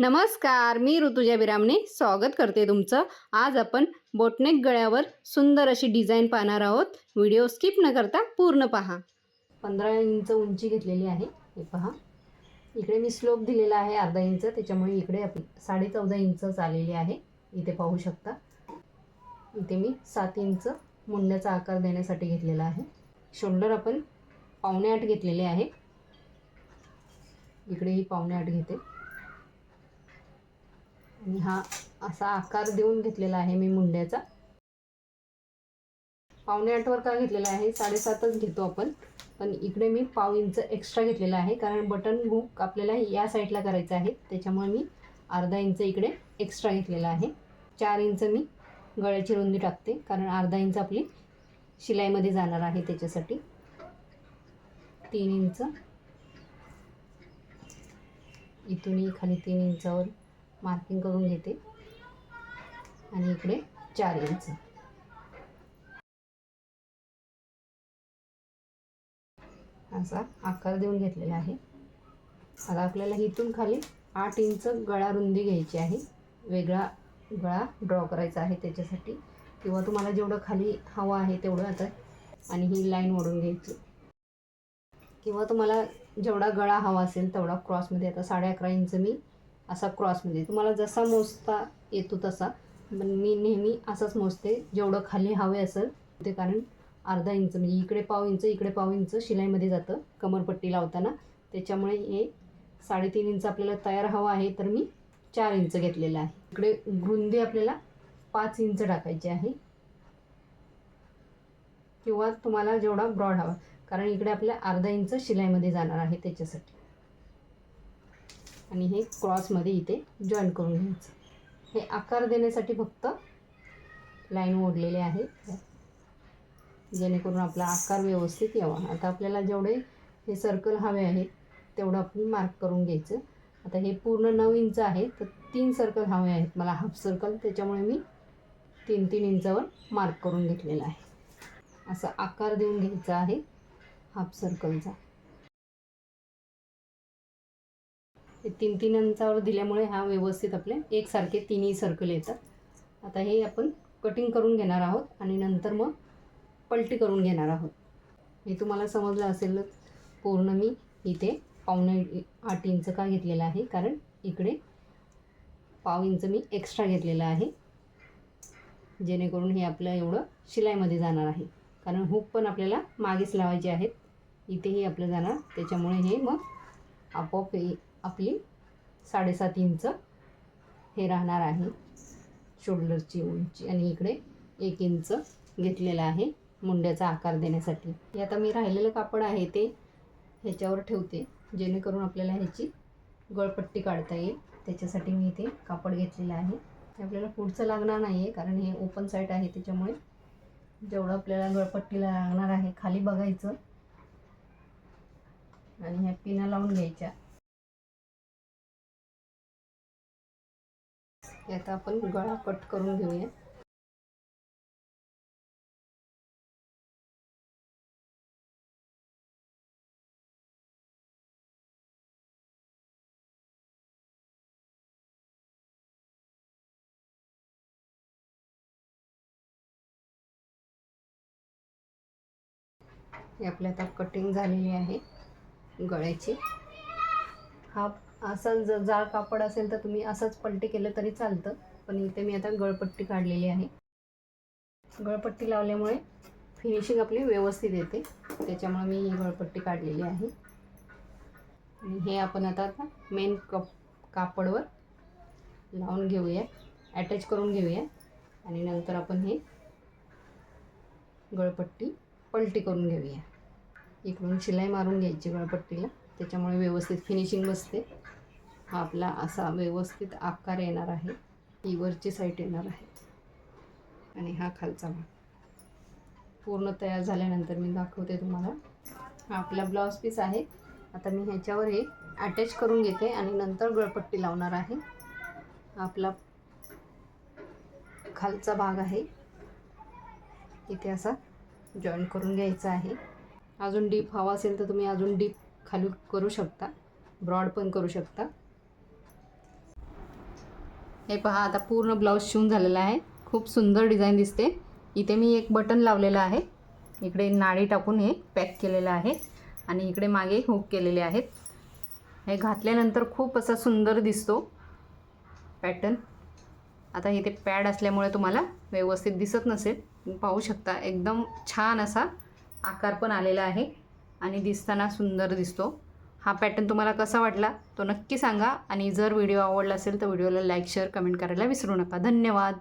नमस्कार मी ऋतुजा बिरामने स्वागत करते तुमचं. आज आपण बोटनेक गळ्यावर सुंदर अशी डिझाईन पाहणार आहोत. व्हिडिओ स्किप न करता पूर्ण पहा. पंधरा इंच उंची घेतलेली आहे. हे पहा. इकडे मी स्लोप दिलेला आहे अर्धा इंच त्याच्यामुळे इकडे आपली साडे चौदा इंच आलेली आहे. इथे पाहू शकता. इथे मी सात इंच मुंड्याचा आकार देण्यासाठी घेतलेला आहे. शोल्डर आपण पावणे आठ घेतलेले आहे. इकडेही पावणे आठ घेते. आणि हा असा आकार देऊन घेतलेला आहे मी मुंड्याचा. पावणे आठवर का घेतलेला आहे? साडेसातच घेतो आपण. पण इकडे मी पाव इंच एक्स्ट्रा घेतलेला आहे. कारण बटन हुक आपल्याला या साईडला करायचं आहे. त्याच्यामुळे मी अर्धा इंच इकडे एक्स्ट्रा घेतलेला आहे. चार इंच मी गळ्याची रुंदी टाकते. कारण अर्धा इंच आपली शिलाईमध्ये जाणार आहे त्याच्यासाठी. तीन इंच. इथूनही खाली तीन इंचावर मार्किंग करून घेते. आणि इकडे चार इंच. असा आकार देऊन घेतलेला आहे. आता आपल्याला इथून खाली आठ इंच गळा रुंदी घ्यायची आहे. वेगळा गळा ड्रॉ करायचा आहे त्याच्यासाठी. किंवा तुम्हाला जेवढं खाली हवं आहे तेवढं आता आणि ही लाईन ओढून घ्यायची. किंवा तुम्हाला जेवढा गळा हवा असेल तेवढा क्रॉसमध्ये आता साडे अकरा इंच मी असा क्रॉसमध्ये म्हणजे तुम्हाला जसा मोजता येतो तसा पण मी नेहमी असाच मोजते जेवढं खाली हवे असेल ते कारण अर्धा इंच म्हणजे इकडे पाव इंच इकडे पाव इंच शिलाईमध्ये जातं कमरपट्टी लावताना. त्याच्यामुळे हे साडेतीन इंच आपल्याला तयार हवं आहे तर मी चार इंच घेतलेलं आहे. इकडे रुंदी आपल्याला पाच इंच टाकायची आहे. किंवा तुम्हाला जेवढा ब्रॉड हवा कारण इकडे आपल्या अर्धा इंच शिलाईमध्ये जाणार आहे त्याच्यासाठी. आणि हे क्रॉसमध्ये इथे जॉईन करून घ्यायचं. हे आकार देण्यासाठी फक्त लाईन ओढलेले आहे. जेणेकरून आपला आकार व्यवस्थित यावा. आता आपल्याला जेवढे हे सर्कल हवे आहेत तेवढं आपण मार्क करून घ्यायचं. आता हे पूर्ण नऊ इंच आहे तर तीन सर्कल हवे आहेत. मला हाफ सर्कल त्याच्यामुळे मी तीन तीन इंचावर मार्क करून घेतलेला आहे. असा आकार देऊन घ्यायचा आहे हाफ सर्कलचा तीन तीन अंचावर दिल्यामुळे हा व्यवस्थित आपले एकसारखे तिन्ही सर्कल येतात. आता हे आपण कटिंग करून घेणार आहोत आणि नंतर मग पलटी करून घेणार आहोत. हे तुम्हाला समजलं असेलच पूर्ण मी इथे पावणे आठ इंच का घेतलेलं आहे कारण इकडे पाव इंच मी एक्स्ट्रा घेतलेलं आहे जेणेकरून हे आपलं एवढं शिलाईमध्ये जाणार आहे. कारण हुक पण आपल्याला मागेच लावायचे आहेत. इथेही आपलं जाणार त्याच्यामुळे हे मग आपोआप आपली साडेसात इंच हे राहणार आहे. शोल्डरची उंची आणि इकडे एक इंच घेतलेला आहे मुंड्याचा आकार देण्यासाठी. हे आता मी राहिलेलं कापड आहे ते ह्याच्यावर ठेवते जेणेकरून आपल्याला ह्याची गळपट्टी काढता येईल. त्याच्यासाठी मी इथे कापड घेतलेलं आहे. हे आपल्याला पुढचं लागणार नाही आहे कारण हे ओपन साईड आहे त्याच्यामुळे जेवढं आपल्याला गळपट्टीला लागणार आहे खाली बघायचं. आणि ह्या पिना लावून घ्यायच्या. याचा आपण गळा कट करून घेऊया. हे आपल्या आता कटिंग झालेली आहे गळ्याची. हा आसन जर जाळ कापड असेल तर तुम्ही असंच पलटी केलं तरी चालतं. पण इथे मी आता गळपट्टी काढलेली आहे. गळपट्टी लावल्यामुळे फिनिशिंग आपली व्यवस्थित येते. त्याच्यामुळे मी ही गळपट्टी काढलेली आहे. आणि हे आपण आता आता मेन कप कापडवर लावून घेऊया. अटॅच करून घेऊया. आणि नंतर आपण हे गळपट्टी पलटी करून घेऊया. इकडून शिलाई मारून घ्यायची गळपट्टीला. त्याच्यामुळे व्यवस्थित फिनिशिंग बसते. हा आपला असा व्यवस्थित आकार येणार आहे. ही वरची साईट येणार आहे. आणि हा खालचा भाग. पूर्ण तयार झाल्यानंतर मी दाखवते तुम्हाला. हा आपला ब्लाऊज पीस आहे. आता मी ह्याच्यावर हे अटॅच करून घेते आणि नंतर गळपट्टी लावणार आहे. हा आपला खालचा भाग आहे. इथे असा जॉईन करून घ्यायचा आहे. अजून डीप हवा असेल तर तुम्ही अजून डीप खाली करू शकता. ब्रॉड पण करू शकता. हे पहा आता पूर्ण ब्लाऊज शिवून झालेला आहे. खूप सुंदर डिझाईन दिसते. इथे मी एक बटन लावलेलं आहे. इकडे नाडी टाकून हे पॅक केलेलं आहे आणि इकडे मागे हुक केलेले आहेत. हे घातल्यानंतर खूप असा सुंदर दिसतो. पॅटर्न आता इथे पॅड असल्यामुळे तुम्हाला व्यवस्थित दिसत नसेल. पाहू शकता एकदम छान असा आकार पण आलेला आहे. आणि दिसताना सुंदर दिसतो. हा पॅटर्न तुम्हाला कसा वाटला तो नक्की सांगा. आणि जर व्हिडिओ आवडला असेल तर व्हिडिओला लाईक शेअर कमेंट करायला विसरू नका. धन्यवाद.